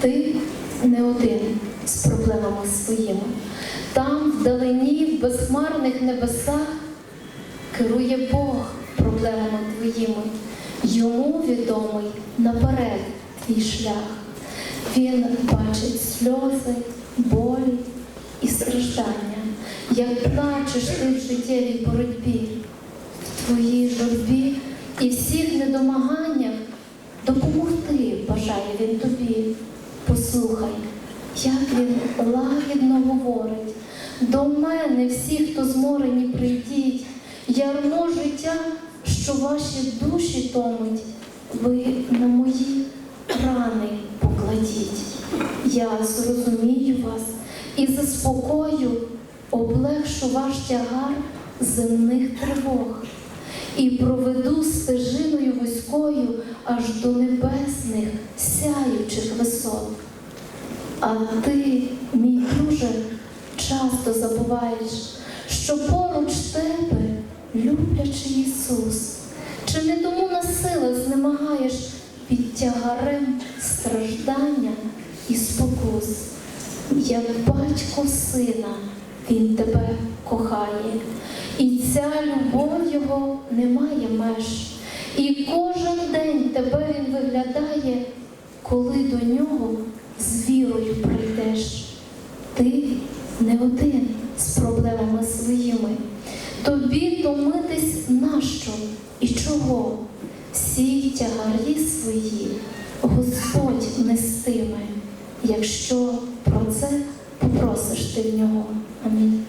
Ти не один з проблемами своїми. Там, вдалині, в безхмарних небесах, керує Бог проблемами твоїми. Йому відомий наперед твій шлях. Він бачить сльози, болі і страждання, як плачеш ти в життєвій боротьбі, в твоїй журбі і всіх недомаганнях допомогти бажає він тобі. Послухай, як він лагідно говорить. До мене всі, хто зморені, прийдіть, ярмо життя, що ваші душі томить, ви на мої рани покладіть. Я зрозумію вас і заспокою, облегшу ваш тягар земних тривог і проведу стежиною вузькою аж до небесних сяючих висот. А ти, мій друже, часто забуваєш, що поруч тебе люблячий Ісус, чи не тому на силах знемагаєш під тягарем страждання і спокус, як батько сина, він тебе кохає, і ця любов його не має меж. І кожен день тебе він виглядає, коли до нього з вірою прийдеш. Ти не один з проблемами своїми. Тобі томитись нащо і чого? Всі тягарі свої Господь нестиме, якщо про це попросиш ти в нього. Амінь.